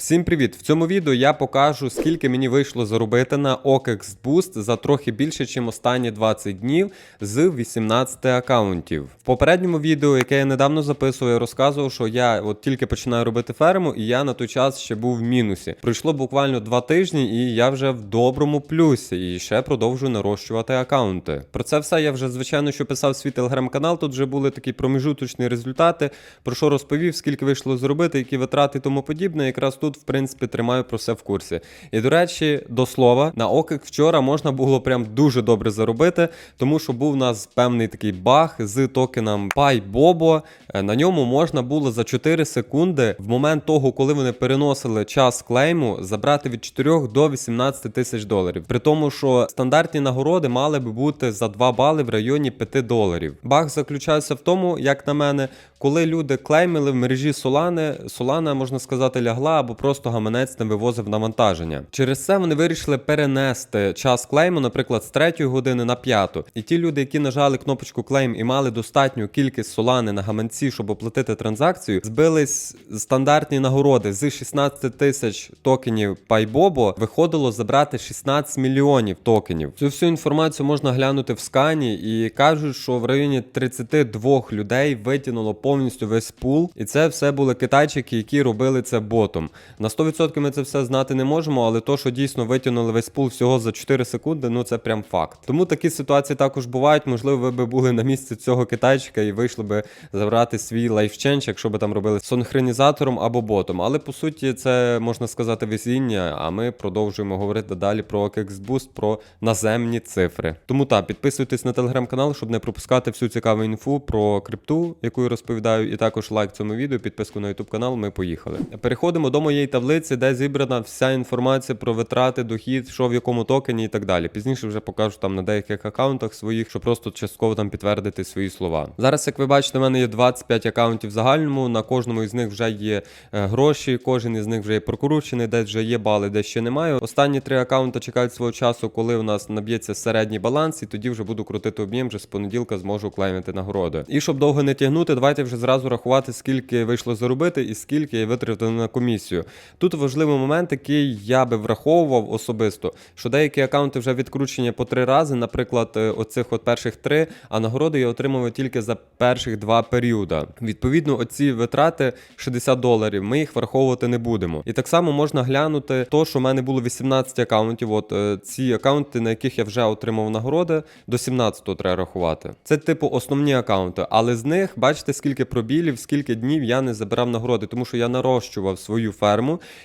Всім привіт! В цьому відео я покажу, скільки мені вийшло заробити на OKEX Boost за трохи більше, ніж останні 20 днів з 18 аккаунтів. В попередньому відео, яке я недавно записував, я розказував, що я от тільки починаю робити ферму, і я на той час ще був в мінусі. Пройшло буквально 2 тижні, і я вже в доброму плюсі і ще продовжую нарощувати аккаунти. Про це все я вже звичайно що писав свій телеграм-канал. Тут вже були такі проміжуточні результати, про що розповів, скільки вийшло зробити, які витрати і тому подібне. Якраз тут, в принципі, тримаю про все в курсі. І до речі, до слова, на OKEX вчора можна було прям дуже добре заробити, тому що був у нас певний такий баг з токеном PyBobo. Е, На ньому можна було за 4 секунди в момент того, коли вони переносили час клейму, забрати від 4 до 18 тисяч доларів. При тому, що стандартні нагороди мали би бути за 2 бали в районі 5 доларів. Баг заключався в тому, як на мене, коли люди клеймили в мережі Solana, Solana, можна сказати, лягла або просто гаманець не вивозив навантаження. Через це вони вирішили перенести час клейму, наприклад, з 3 години на 5. І ті люди, які нажали кнопочку клейм і мали достатню кількість Solana на гаманці, щоб оплатити транзакцію, збились стандартні нагороди з 16 тисяч токенів PyBobo виходило забрати 16 мільйонів токенів. Цю всю інформацію можна глянути в скані і кажуть, що в районі 32 людей витягнуло повністю весь пул, і це все були китайчики, які робили це ботом. На 100% ми це все знати не можемо, але то, що дійсно витягнули весь пул всього за 4 секунди, ну це прям факт. Тому такі ситуації також бувають. Можливо, ви би були на місці цього китайчика і вийшли би забрати свій лайфченч, якщо би там робили сонхронізатором або ботом. Але по суті, це можна сказати везіння. А ми продовжуємо говорити далі про Boost, про наземні цифри. Тому так, підписуйтесь на телеграм-канал, щоб не пропускати всю цікаву інфу про крипту, яку я розповідаю, і також лайк цьому відео, підписку на YouTube канал. Ми поїхали. Переходимо до моєї таблиці, де зібрана вся інформація про витрати, дохід, що в якому токені і так далі. Пізніше вже покажу там на деяких аккаунтах своїх, щоб просто частково там підтвердити свої слова. Зараз, як ви бачите, в мене є 25 аккаунтів в загальному. На кожному із них вже є е, гроші, кожен із них вже є прокручений, десь вже є бали, де ще немає. Останні три аккаунти чекають свого часу, коли у нас наб'ється середній баланс, і тоді вже буду крутити об'єм, вже з понеділка зможу клеймити нагороди. І щоб довго не тягнути, давайте вже зразу рахувати, скільки вийшло заробити і скільки я витратив на комісію. Тут важливий момент, який я би враховував особисто, що деякі аккаунти вже відкручені по три рази, наприклад, е, оцих от перших три, а нагороди я отримував тільки за перших два періоди. Відповідно, оці витрати 60 доларів, ми їх враховувати не будемо. І так само можна глянути то, що в мене було 18 аккаунтів. От е, ці аккаунти, на яких я вже отримав нагороди, до 17-го треба рахувати. Це типу основні аккаунти, але з них бачите, скільки пробілів, скільки днів я не забирав нагороди, тому що я нарощував свою ферму,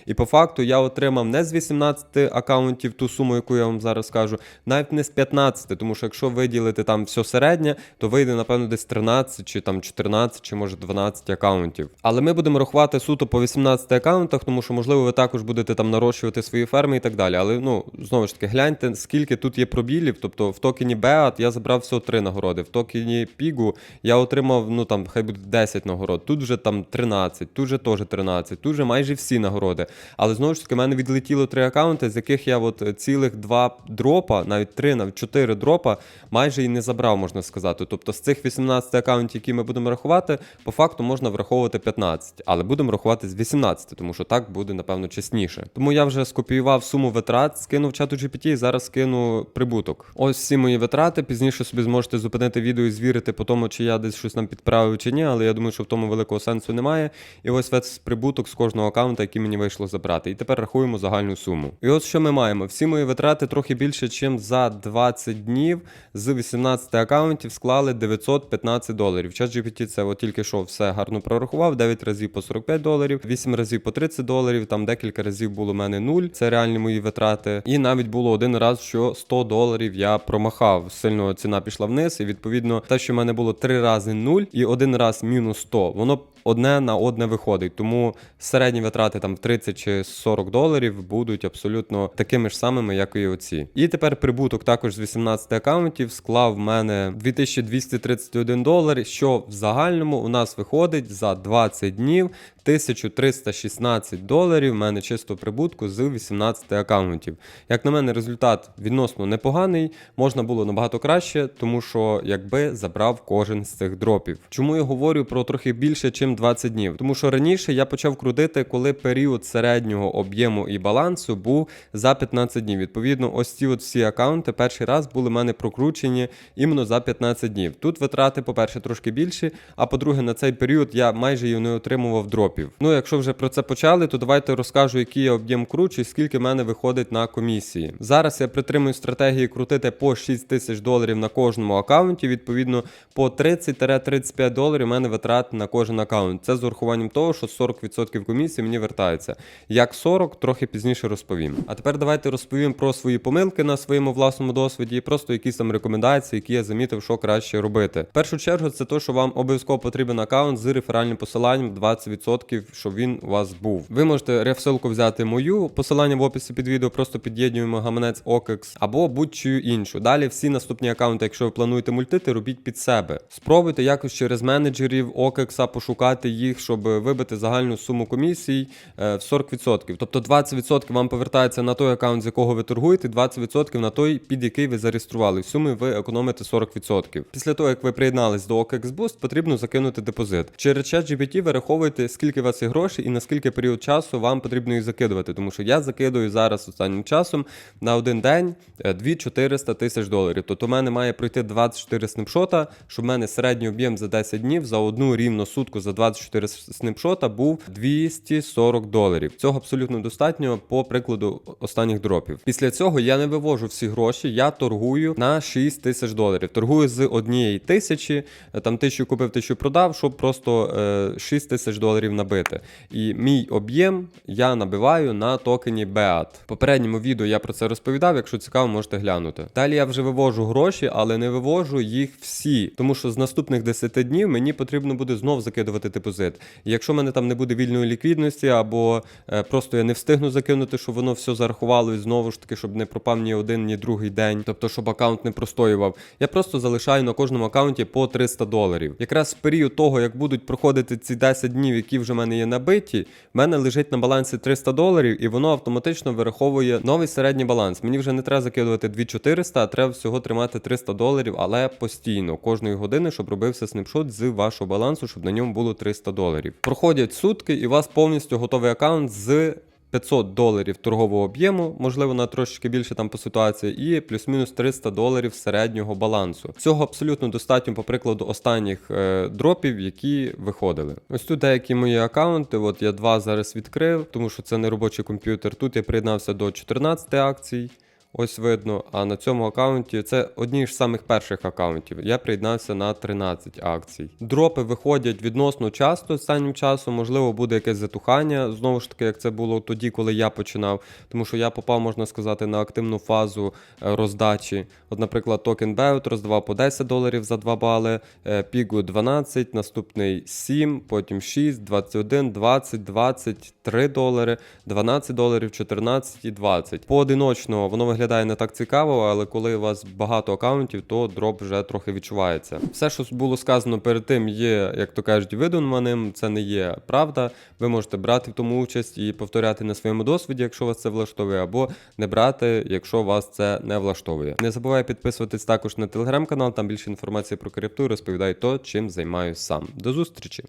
і по факту я отримав не з 18 аккаунтів ту суму, яку я вам зараз скажу, навіть не з 15, тому що якщо виділити там все середнє, то вийде, напевно, десь 13 чи там 14, чи може 12 аккаунтів. Але ми будемо рахувати суто по 18 аккаунтах, тому що, можливо, ви також будете там нарощувати свої ферми і так далі. Але ну знову ж таки, гляньте, скільки тут є пробілів. Тобто в токені Beat я забрав всього 3 нагороди, в токені Пігу я отримав, ну там хай буде 10 нагород. Тут вже там 13, тут вже теж 13, тут вже майже всі нагороди. Але знову ж таки, в мене відлетіло 3 аккаунти, з яких я от цілих 2 дропа, навіть 3, навіть 4 дропа, майже і не забрав, можна сказати. Тобто з цих 18 аккаунтів, які ми будемо рахувати, по факту можна враховувати 15, але будемо рахувати з 18, тому що так буде, напевно, чесніше. Тому я вже скопіював суму витрат, скинув чату GPT і зараз скину прибуток. Ось всі мої витрати. Пізніше собі зможете зупинити відео і звірити по тому, чи я десь щось там підправив чи ні, але я думаю, що в тому великого сенсу немає. І ось весь прибуток з кожного аккаунта, який мені вийшло забрати. І тепер рахуємо загальну суму. І ось що ми маємо. Всі мої витрати трохи більше, ніж за 20 днів з 18 аккаунтів склали 915 доларів. Чат GPT це от тільки що все гарно прорахував. 9 разів по 45 доларів, 8 разів по 30 доларів. Там декілька разів було в мене 0, Це реальні мої витрати. І навіть було один раз, що 100 доларів я промахав. Сильно ціна пішла вниз. І відповідно, те, що в мене було 3 рази 0 і один раз мінус 100, воно одне на одне виходить. Тому середні витрати там 30 чи 40 доларів будуть абсолютно такими ж самими, як і оці. І тепер прибуток також з 18 аккаунтів склав в мене 2231 долар, що в загальному у нас виходить за 20 днів 1316 доларів в мене чисто прибутку з 18 аккаунтів. Як на мене, результат відносно непоганий, можна було набагато краще, тому що якби забрав кожен з цих дропів. Чому я говорю про трохи більше, ніж 20 днів? Тому що раніше я почав крутити, коли період середнього об'єму і балансу був за 15 днів. Відповідно, ось ці от всі аккаунти перший раз були в мене прокручені іменно за 15 днів. Тут витрати, по-перше, трошки більші, а по-друге, на цей період я майже і не отримував дропів. Ну, якщо вже про це почали, то давайте розкажу, який я об'єм кручу і скільки в мене виходить на комісії. Зараз я притримую стратегії крутити по 6 тисяч доларів на кожному аккаунті. Відповідно, по 30-35 доларів у мене витрат на кожен аккаунт. Це з урахуванням того, що 40% комісії мені вертаються. Як 40, трохи пізніше розповім. А тепер давайте розповім про свої помилки на своєму власному досвіді і просто якісь там рекомендації, які я замітив, що краще робити. В першу чергу, це те, що вам обов'язково потрібен аккаунт з реферальним посиланням 20%, щоб він у вас був. Ви можете рефсилку взяти мою, посилання в описі під відео, просто під'єднуємо гаманець OKEX або будь-чию іншу. Далі всі наступні аккаунти, якщо ви плануєте мультити, робіть під себе. Спробуйте якось через менеджерів OKEX пошукати їх, щоб вибити загальну суму комісій е, в 40%. Тобто 20% вам повертається на той аккаунт, з якого ви торгуєте, 20% на той, під який ви зареєстрували. В сумі ви економите 40%. Після того, як ви приєднались до OKEX Boost, потрібно закинути депозит. Через ChatGPT вираховуйте, скільки у вас є грошей і на скільки період часу вам потрібно їх закидувати. Тому що я закидую зараз останнім часом на один день 2-400 тисяч доларів. Тобто у мене має пройти 24 снапшота, щоб в мене середній об'єм за 10 днів за одну рівно сутку за 24 снапшота був 240 доларів. Цього абсолютно достатньо по прикладу останніх дропів. Після цього я не вивожу всі гроші, я торгую на 6 тисяч доларів. Торгую з однієї тисячі, е, там тисячу купив, тисячу продав, щоб просто е, 6 тисяч доларів набити. І мій об'єм я набиваю на токені BEAT. В попередньому відео я про це розповідав. Якщо цікаво, можете глянути. Далі я вже вивожу гроші, але не вивожу їх всі, тому що з наступних 10 днів мені потрібно буде знов закидувати депозит. І якщо в мене там не буде вільної ліквідності, або е, просто я не встигну закинути, щоб воно все зарахувало і знову ж таки, щоб не пропав ні один, ні другий день, тобто щоб аккаунт не простоював. Я просто залишаю на кожному аккаунті по 300 доларів. Якраз в період того, як будуть проходити ці 10 днів, які вже в мене є набиті, в мене лежить на балансі 300 доларів, і воно автоматично вираховує новий середній баланс. Мені вже не треба закидувати 2400, а треба всього тримати 300 доларів, але постійно, кожної години, щоб робився снапшот з вашого балансу, щоб на ньому було 300 доларів. Проходять сутки, і у вас повністю готовий аккаунт з 500 доларів торгового об'єму, можливо, на трошечки більше там по ситуації, і плюс-мінус 300 доларів середнього балансу. Цього абсолютно достатньо, по прикладу, останніх е, дропів, які виходили. Ось тут деякі мої аккаунти. От я два зараз відкрив, тому що це не робочий комп'ютер. Тут я приєднався до 14 акцій. Ось видно, а на цьому аккаунті це одні з самих перших аккаунтів. Я приєднався на 13 акцій. Дропи виходять відносно часто останнім часом. Можливо, буде якесь затухання. Знову ж таки, як це було тоді, коли я починав. Тому що я попав, можна сказати, на активну фазу е, роздачі. От, наприклад, токен Beut роздавав по 10 доларів за 2 бали, е, Пігу 12, наступний 7, потім 6, 21, 20, 23 долари, 12 доларів, 14 і 20. Поодиночно воно виглядає не так цікаво, але коли у вас багато аккаунтів, то дроп вже трохи відчувається. Все, що було сказано перед тим, є, як то кажуть, видуманим. Це не є правда. Ви можете брати в тому участь і повторяти на своєму досвіді, якщо вас це влаштовує, або не брати, якщо вас це не влаштовує. Не забувай підписуватись також на телеграм-канал, там більше інформації про крипту, розповідаю то, чим займаюсь сам. До зустрічі!